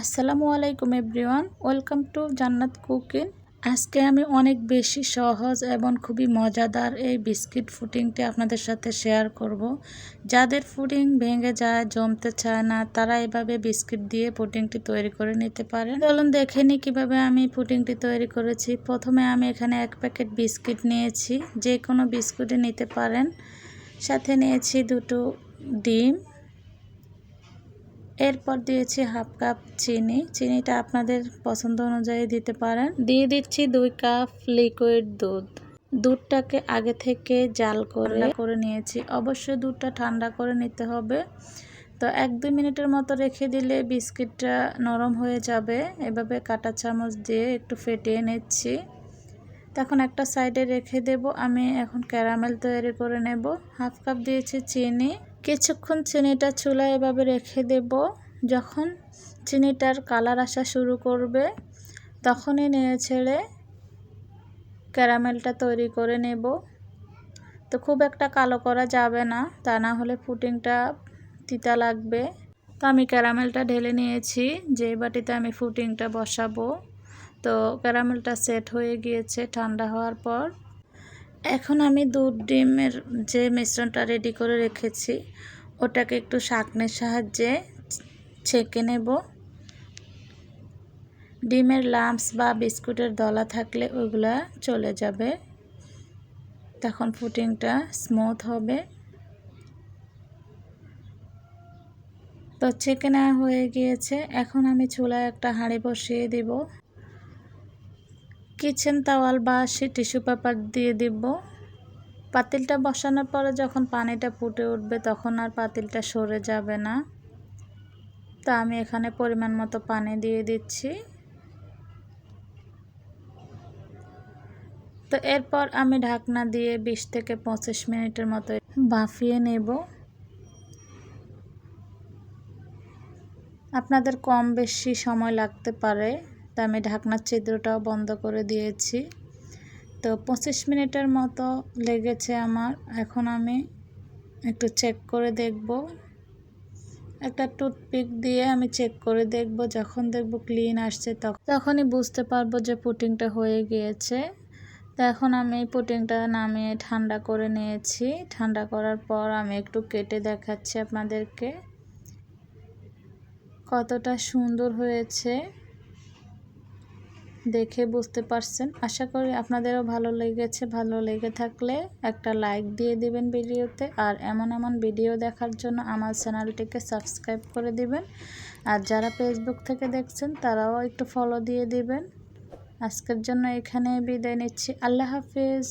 আসসালামু আলাইকুম everyone, welcome to Jannat cooking. আজকে আমি অনেক বেশি সহজ এবং খুবই মজাদার এই বিস্কিট ফুডিংটি আপনাদের সাথে শেয়ার করব। যাদের ফুডিং ভেঙে যায়, জমতে চায় না, তারা এভাবে বিস্কিট দিয়ে পুডিংটি তৈরি করে নিতে পারেন। চলুন দেখে নিই কীভাবে আমি পুডিংটি তৈরি করেছি। প্রথমে আমি এখানে এক প্যাকেট বিস্কিট নিয়েছি, যে কোনো বিস্কুটই নিতে পারেন। সাথে নিয়েছি দুটো ডিম এরপর দিয়েছি হাফ কাপ চিনি। চিনিটা আপনাদের পছন্দ অনুযায়ী দিতে পারেন। দিয়ে দিচ্ছি দুই কাপ লিকুইড দুধ। দুধটাকে আগে থেকে জাল করে করে নিয়েছি। অবশ্যই দুধটা ঠান্ডা করে নিতে হবে। তো এক দুই মিনিটের মতো রেখে দিলে বিস্কিটটা নরম হয়ে যাবে। এভাবে কাটা চামচ দিয়ে একটু ফেটিয়ে নিচ্ছি। তখন একটা সাইডে রেখে দেব। আমি এখন ক্যারামেল তৈরি করে নেব। হাফ কাপ দিয়েছি চিনি। কিছুক্ষণ চিনিটা চুলা এভাবে রেখে দেব। যখন চিনিটার কালার আসা শুরু করবে, তখনই নিয়ে ছেড়ে ক্যারামেলটা তৈরি করে নেব। তো খুব একটা কালো করা যাবে না, তা না হলে ফুটিংটা তিতা লাগবে। তো আমি ক্যারামেলটা ঢেলে নিয়েছি। যে বাটিতে আমি ফুটিংটা বসাবো তো ক্যারামেলটা সেট হয়ে গিয়েছে ঠান্ডা হওয়ার পর। এখন আমি দুধ ডিমের যে মিশ্রণটা রেডি করে রেখেছি, ওটাকে একটু শাকনের সাহায্যে ছেঁকে নেব। ডিমের লাম্পস বা বিস্কুটের দলা থাকলে ওইগুলা চলে যাবে। তখন ফুটিংটা স্মুথ হবে। তো ছেঁকে নেওয়া হয়ে গিয়েছে। এখন আমি চুলায় একটা হাঁড়ি বসিয়ে দিব। কিচেন তাওয়াল বা টিস্যু পেপার দিয়ে দিব? পাতিলটা বসানোর পরে যখন পানিটা ফুটে উঠবে তখন আর পাতিলটা সরে যাবে না। তো আমি এখানে পরিমাণ মতো পানি দিয়ে দিচ্ছি। তো এরপর আমি ঢাকনা দিয়ে ২০ থেকে পঁচিশ মিনিটের মতো বাফিয়ে নেব। আপনাদের কম বেশি সময় লাগতে পারে। তা আমি ঢাকনার ছিদ্রটাও বন্ধ করে দিয়েছি। তো পঁচিশ মিনিটের মতো লেগেছে আমার। এখন আমি একটু চেক করে দেখব। একটা টুথপিক দিয়ে আমি চেক করে দেখব। যখন দেখব ক্লিন আসছে তখন তখনই বুঝতে পারব যে পুটিংটা হয়ে গিয়েছে। তো এখন আমি পুটিংটা নামিয়ে ঠান্ডা করে নিয়েছি। ঠান্ডা করার পর আমি একটু কেটে দেখাচ্ছি আপনাদেরকে। কতটা সুন্দর হয়েছে। দেখে বুঝতে পারছেন। আশা করি আপনাদেরও ভালো লেগেছে। ভালো লেগে থাকলে একটা লাইক দিয়ে দিবেন ভিডিওতে। আর এমন এমন ভিডিও দেখার জন্য আমার চ্যানেলটিকে সাবস্ক্রাইব করে দিবেন। আর যারা ফেসবুক থেকে দেখছেন, তারাও একটু ফলো দিয়ে দিবেন। আজকের জন্য এখানে বিদায় নিচ্ছি। আল্লাহ হাফিজ।